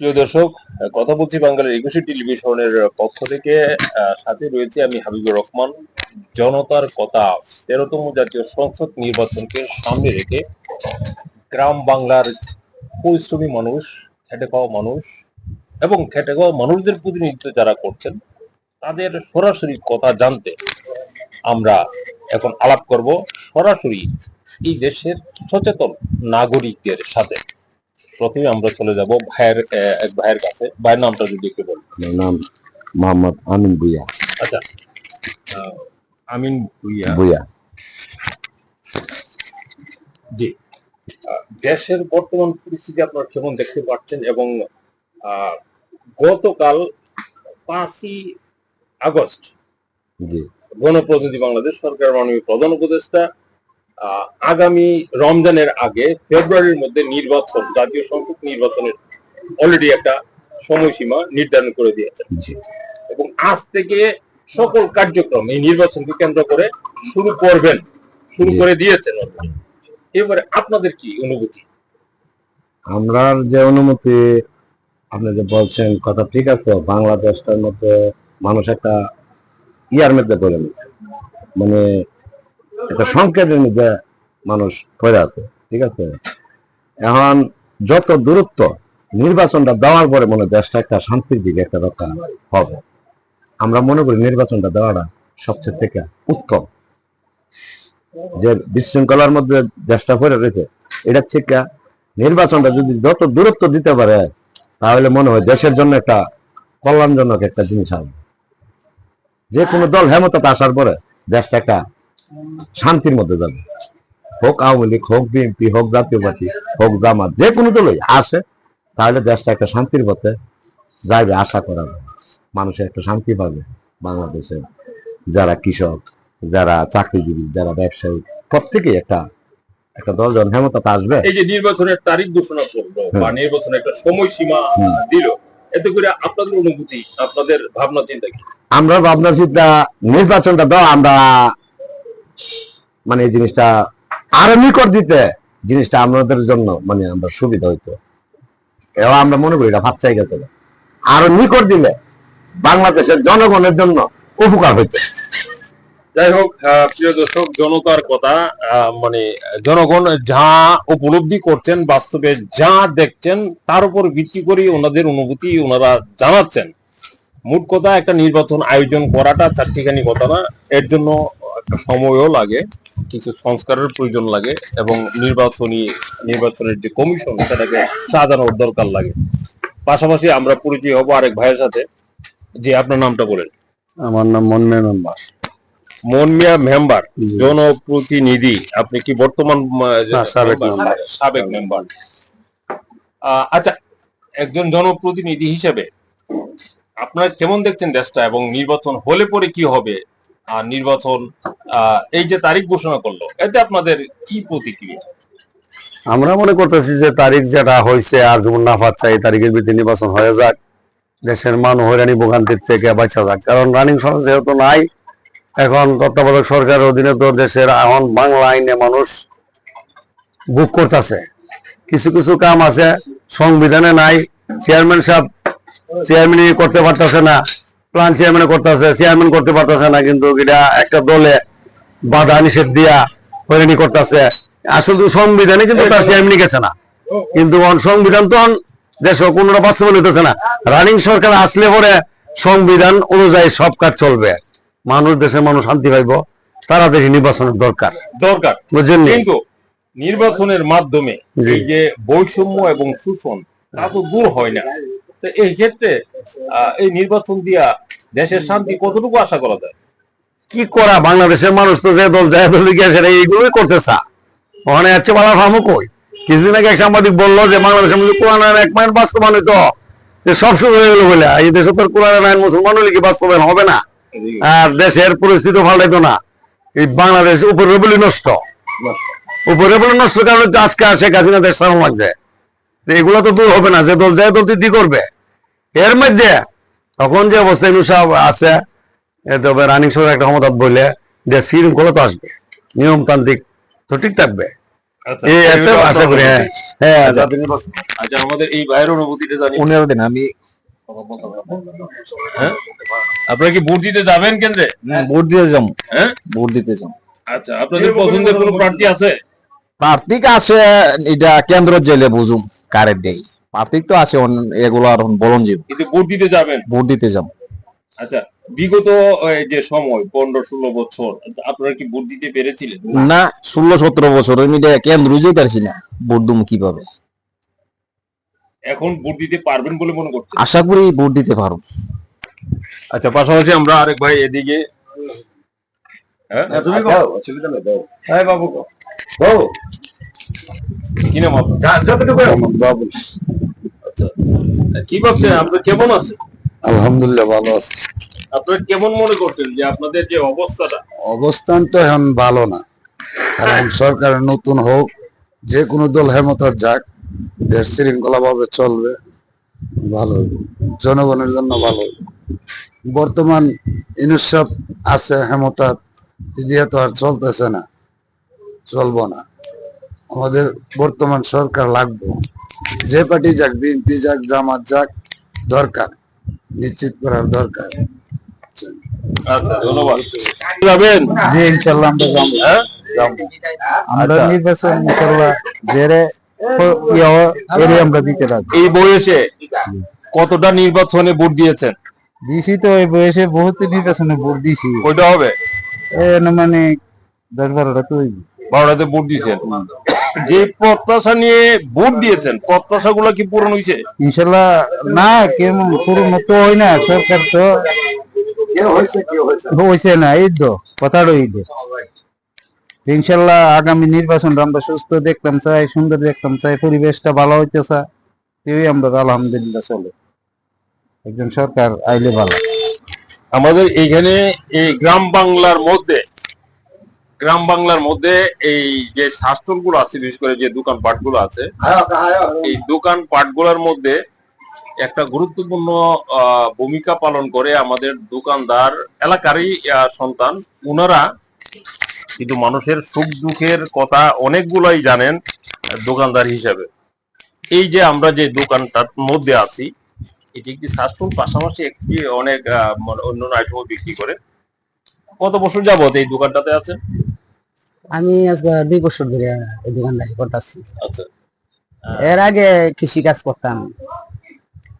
প্রিয় দর্শক, কথা বলছি বাংলার একুশে টেলিভিশনের পক্ষ থেকে। সাথে রয়েছে আমি হাবিবুর রহমান। জনতার কথা, তেরোতম জাতীয় সংসদ নির্বাচনকে সামনে রেখে গ্রাম বাংলার পরিশ্রমী মানুষ খেটে খাওয়া মানুষ এবং খেটে খাওয়া মানুষদের প্রতিনিধিত্ব যারা করছেন, তাদের সরাসরি কথা জানতে আমরা এখন আলাপ করব সরাসরি এই দেশের সচেতন নাগরিকদের সাথে। প্রথমে আমরা চলে যাব ভাইয়ের এক ভাইয়ের কাছে। ভাইয়ের নামটা যদি একটু বলেন। নাম মোহাম্মদ আমিন ভুইয়া। আচ্ছা। আমিন ভুইয়া। ভুইয়া। জি। দেশের বর্তমান পরিস্থিতি আপনারা কেমন দেখতে পাচ্ছেন এবং আহ, গতকাল পাঁচই আগস্ট জি। গণপ্রতিনিধি বাংলাদেশ সরকার মাননীয় প্রধান উপদেষ্টা আগামী রমজানের আগে ফেব্রুয়ারির মধ্যে নির্বাচন জাতীয় সংসদ নির্বাচনের অলরেডি একটা সময়সীমা নির্ধারণ করে দিয়েছেন এবং আজ থেকে সকল কার্যক্রম এই নির্বাচনকে কেন্দ্র করে শুরু করবেন শুরু করে দিয়েছেন এবারে আপনাদের কি অনুভূতি? আমরা যে অনুমতি আপনি যে বলছেন কথা ঠিক আছে বাংলাদেশটার মধ্যে মানুষ একটা ইয়ার মধ্যে পড়ে নিচ্ছে। মানে একটা সংকেতের মধ্যে মানুষ পড়ে আছে, ঠিক আছে? এখন যত দূরত্ব নির্বাচনটা দেওয়ার পরে মনে দেশটা একটা শান্তির দিকে একটা রক্ষা হবে। আমরা মনে করি নির্বাচনটা দেওয়াটা সবচেয়ে থেকে উত্তম। যে বিশৃঙ্খলার মধ্যে দেশটা পড়ে রয়েছে, এটা থেকে নির্বাচনটা যদি যত দূরত্ব দিতে পারে, তাহলে মনে হয় দেশের জন্য একটা কল্যাণজনক একটা জিনিস হবে। যে কোনো দল হেমতাতে আসার পরে দেশটা একটা শান্তির মধ্যে যাবে। হোক আওয়ামী লীগ হোক বিএনপি হোক জাতীয় পার্টি হোক জামাত যে কোনো দলই আসে তাহলে দেশটা একটা শান্তির পথে যাবে আশা করা মানুষের একটা শান্তি পাবে বাংলাদেশের যারা কৃষক যারা চাকরিজীবী যারা ব্যবসায়ী প্রত্যেকেই একটা একটা দল হেমতাতে আসবে। এই যে নির্বাচনের তারিখ ঘোষণা করল বা নির্বাচনের একটা সময়সীমা। দিল এতে করে আপনাদের অনুভূতি আপনাদের ভাবনা চিন্তা কি? আমরা ভাবনা চিন্তা নির্বাচনটা দাও আমরা মানে জিনিসটা আরও নিকট দিতে জিনিসটা আমাদের জন্য মানে আমরা সুবিধা হইতো। এবং আমরা মনে করি এটা চাই গেছে। আরও নিকট দিলে বাংলাদেশের জনগণের জন্য উপকার হইতো। যাই হোক প্রিয় দর্শক, জনতার কথা মানে জনগণ যা উপলব্ধি করছেন, বাস্তবে যা দেখছেন, তার উপর ভিত্তি করে ওনাদের অনুভূতি ওনারা জানাচ্ছেন। মোট কথা, একটা নির্বাচন আয়োজন করাটা চারটিখানি কথা না এর জন্য সময়ও লাগে কিছু সংস্কারের প্রয়োজন লাগে এবং নির্বাচনী নির্বাচনের যে কমিশন সেটাকে সাজানোর দরকার লাগে। পাশাপাশি আমরা পরিচয় হব আরেক ভাইয়ের সাথে। যে আপনার নামটা বলেন। আমার নাম মনমে মেম্বার। মনমিয়া মেম্বার জনপ্রতিনিধি। আপনি কি বর্তমান সাবেক মেম্বার। আচ্ছা একজন জনপ্রতিনিধি হিসেবে আপনারা কেমন দেখছেন দেশটা এবং নির্বাচন হলে পরে কি হবে? নির্বাচন এই যে তারিখ ঘোষণা করল, এতে আপনাদের কি প্রতিক্রিয়া? আমরা মনে করতেছি যে তারিখ যেটা হয়েছে আর যেমন না পাচ্ছে, এই তারিখের ভিত্তি নির্বাচন হয়ে যাক। দেশের মানুষ হয়রানি ভোগান্তির থেকে বাঁচা যাক। কারণ রানিং সরকার যেহেতু নাই, এখন তত্ত্বাবধায়ক সরকারের অধীনে তো দেশের এখন বাংলা আইনে মানুষ বুক করতেছে। কিছু কিছু কাম আছে, সংবিধানে নাই চেয়ারম্যান সাহেব চেয়ারম্যান করতে পারতেছে না। প্লান চেয়ারম্যান করতেছে চেয়ারম্যান করতে পারতেছে না কিন্তু এটা একটা দলে বাধা নিষেধ দিয়া হয়রানি করতেছে। আসলে সংবিধানে কিন্তু তার চেয়ারম্যান গেছে না। কিন্তু সংবিধান তো দেশ কোনটা বাস্তবায়ন হইতেছে না। রানিং সরকার আসলে পরে সংবিধান অনুযায়ী সব কাজ চলবে। মানুষ দেশের মানুষ শান্তি পাইব তারা দেশে নির্বাচনের দরকার। দরকার। বুঝলেন কিন্তু নির্বাচনের মাধ্যমে এই যে বৈষম্য এবং শোষণ তা তো দূর হয় না। তো এই ক্ষেত্রে এই নির্বাচন দিয়া দেশের শান্তি কতটুকু আশা করা যায়? কি করা? বাংলাদেশের মানুষ তো যে দল যায় দল গিয়ে সেটা এইগুলোই করতে চা ওখানে যাচ্ছে বলা কই? কিছুদিন আগে এক সাংবাদিক বলল যে বাংলাদেশের মধ্যে কোরআন আইন এক মাইল বাস্তবায়িত। যে সব শুরু হয়ে গেল বলে এই দেশে তো কোরআন আইন মুসলমান হলে কি বাস্তবায়ন হবে না? আর দেশের পরিস্থিতি পাল্টাইতো না। এই বাংলাদেশ উপরে বলি নষ্ট। উপরে বলি নষ্ট কারণে আজকে শেখ হাসিনা দেশ লাগছে। এগুলো তো দূর হবে না যে দল যায় দল তুই করবে। এর মধ্যে তখন যে অবস্থা ইনুসাহ আছে তবে রানিং সরকার একটা ক্ষমতা বলে যে শৃঙ্খলা তো আসবে নিয়মতান্ত্রিক তো ঠিক থাকবে। আচ্ছা হ্যাঁ। হ্যাঁ আচ্ছা। আচ্ছা আমি হ্যাঁ? আপনারা কি ভোট দিতে যাবেন কেন্দ্রে? ভোট দিতে যাম হ্যাঁ? ভোট দিতে যাম আচ্ছা আপনাদের পছন্দের কোনো প্রার্থী আছে? কার্তিক আছে এটা কেন্দ্র জেলে বুঝুম। কারে দেই? কার্তিক তো আছে এগুলো আর বলন যাব কিন্তু ভোট দিতে যাবেন? ভোট দিতে যাব। আচ্ছা বিগত যে সময় পনেরো ষোলো বছর আপনারা কি ভোট দিতে পেরেছিলেন? না ষোলো সতেরো বছর আমি কেন্দ্র যেতে না ভোট দুম কীভাবে। এখন ভোট দিতে পারবেন বলে মনে করছেন? আশা করি ভোট দিতে পারো আচ্ছা পাশাপাশি আমরা আরেক ভাই এদিকে। হ্যাঁ? তুমি দাও। অসুবিধা নেই দাও। হ্যাঁ বাবু দাও। কি নাম আপনার? যা- যতটুকু আচ্ছা কি ভাবছেন? আপনার কেমন আছে? আলহামদুলিল্লাহ ভালো আছে। আপনারা কেমন মনে করছেন যে আপনাদের যে অবস্থাটা? অবস্থান তো এখন ভালো না। কারণ সরকার নতুন হোক যে কোনো দল হেমতার যাক দেশ শৃঙ্খলা ভাবে চলবে ভালো। জনগণের জন্য ভালো। বর্তমান ইনুসব আছে হেমতাত দিয়ে তো আর চলতেছে না চলবো না। আমাদের বর্তমান সরকার লাগবে। যে পার্টি যাক বিএনপি যাক জামাত যাক দরকার নিশ্চিত করার দরকার। আচ্ছা ধন্যবাদ। যাবেন? জি ইনশাল্লাহ আমরা যাম হ্যাঁ? আমরা আচ্ছা। নির্বাচন ইনশাল্লাহ জেরে আমরা দিতে রাখব। এই বয়সে কতটা নির্বাচনে ভোট দিয়েছেন? দিছি তো এই বয়সে বহুত নির্বাচনে ভোট দিছি। ওইটা হবে? মানে দশ বারোটা তো বারোটাতে ভোট দিয়েছেন। যে প্রত্যাশা নিয়ে ভোট দিয়েছেন প্রত্যাশা গুলো কি পূরণ হয়েছে ইনশাল্লাহ না কেমন পুরনো তো হয় না সরকার তো হয়েছে না এই তো কথাটা এই তো ইনশাল্লাহ আগামী নির্বাচন আমরা সুস্থ দেখতাম চাই সুন্দর দেখতাম চাই পরিবেশটা ভালো হইতে চাই তেই আমরা আলহামদুলিল্লাহ চলে। একজন সরকার আইলে ভালো। আমাদের এইখানে এই গ্রাম বাংলার মধ্যে গ্রাম বাংলার মধ্যে এই যে স্বাস্থ্যগুলো আছে বিশেষ করে যে দোকান পাটগুলো আছে এই দোকান পাটগুলোর মধ্যে একটা গুরুত্বপূর্ণ ভূমিকা পালন করে আমাদের দোকানদার এলাকারই সন্তান। ওনারা কিন্তু মানুষের সুখ দুঃখের কথা অনেকগুলোই জানেন দোকানদার হিসাবে। এই যে আমরা যে দোকানটার মধ্যে আছি এটি একটি স্বাস্থ্যর পাশাপাশি একটি অনেক অন্য আইটেমও বিক্রি করে। কত বছর যাবত এই দোকানটাতে আছে? আমি আজকে দুই বছর ধরে এই দোকানদারি করতেছি। আচ্ছা। এর আগে কৃষি কাজ করতাম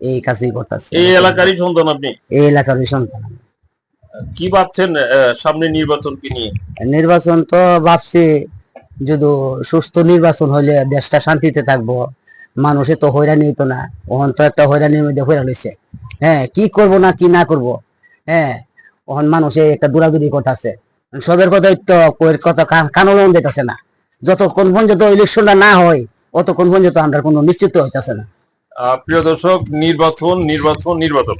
এই কাজই করতেছি। এই এলাকারই সন্তান আপনি? এই এলাকার সন্তান। কি ভাবছেন সামনে নির্বাচনকে নিয়ে? নির্বাচন তো ভাবছি যদি সুস্থ নির্বাচন হলে দেশটা শান্তিতে থাকব মানুষে তো হয়রানি হইতো না ওখান তো একটা হয়রানির মধ্যে হয়রান হয়েছে হ্যাঁ কি করব না কি না করব? হ্যাঁ ওখান মানুষে একটা দূরাদূরি কথা আছে। সবের কথাই তো কইর কথা কান- কানও লন যেতেছে না। যতক্ষণ পর্যন্ত ইলেকশনটা না হয় অত অতক্ষণ পর্যন্ত আমরা কোনো নিশ্চিত হইতাছে না। প্রিয় দর্শক নির্বাচন নির্বাচন নির্বাচন।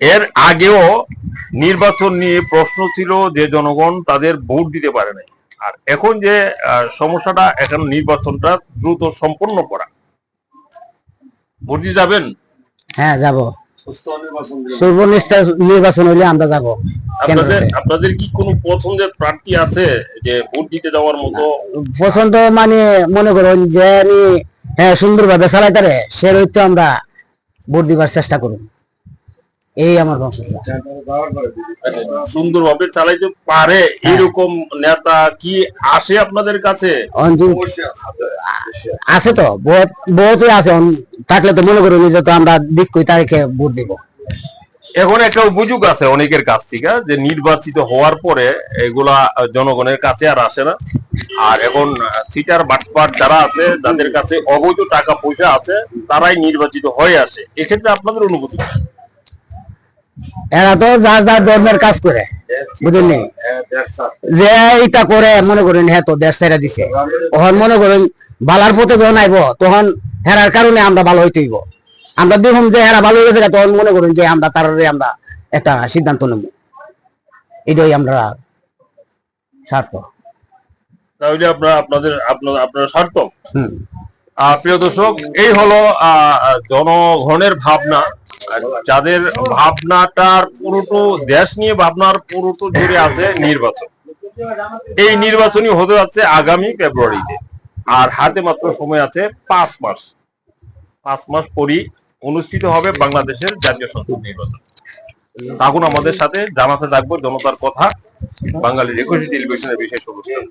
এর আগেও নির্বাচন নিয়ে প্রশ্ন ছিল যে জনগণ তাদের ভোট দিতে পারে নাই। আর এখন যে সমস্যাটা এখন নির্বাচনটা দ্রুত সম্পন্ন করা। ভোট দিতে যাবেন? হ্যাঁ যাব। সর্বনিষ্ঠা নির্বাচন হইলে আমরা যাব। আপনাদের আপনাদের কি কোনো পছন্দের প্রার্থী আছে যে ভোট দিতে যাওয়ার মতো? পছন্দ মানে মনে করুন যে হ্যাঁ সুন্দরভাবে চালাইতারে সে হয়তো আমরা ভোট দিবার চেষ্টা করুন। এই আমার সুন্দরভাবে চালাইতে পারে এরকম নেতা কি আসে আপনাদের কাছে? আছে তো বহুতই আছে। থাকলে তো মনে করুন যে তো আমরা তারিখে ভোট দিব। এখন একটা অভিযোগ আছে অনেকের কাছ থেকে যে নির্বাচিত হওয়ার পরে এগুলা জনগণের কাছে আর আসে না। আর এখন সিটার বাটপাট যারা আছে যাদের কাছে অবৈধ টাকা পয়সা আছে তারাই নির্বাচিত হয়ে আসে। এক্ষেত্রে আপনাদের অনুভূতি? এরা তো যার যার ধর্মের কাজ করে বুঝলেন যে এটা করে মনে করেন হ্যাঁ তো দেড় সাইডা দিছে। তখন মনে করেন বালার পথে যখন আইব তখন হেরার কারণে আমরা ভালো হইতে হইব। আমরা দেখুন যে হেরা ভালো হয়ে গেছে তখন মনে করেন যে আমরা তার আমরা একটা সিদ্ধান্ত নেব। এটাই আমরা স্বার্থ তাহলে আপনারা আপনাদের আপনার আপনার স্বার্থ প্রিয় দর্শক এই হলো আহ, জনগণের ভাবনা। যাদের ভাবনাটার পুরোটো দেশ নিয়ে ভাবনার পুরোটো জুড়ে আছে নির্বাচন। এই নির্বাচনই হতে যাচ্ছে আগামী ফেব্রুয়ারিতে। আর হাতে মাত্র সময় আছে পাঁচ মাস। পাঁচ মাস পরই অনুষ্ঠিত হবে বাংলাদেশের জাতীয় সংসদ নির্বাচন। তখন আমাদের সাথে, জানাতে থাকব জনতার কথা। বাঙালির একুশে টেলিভিশনের বিশেষ অনুষ্ঠান।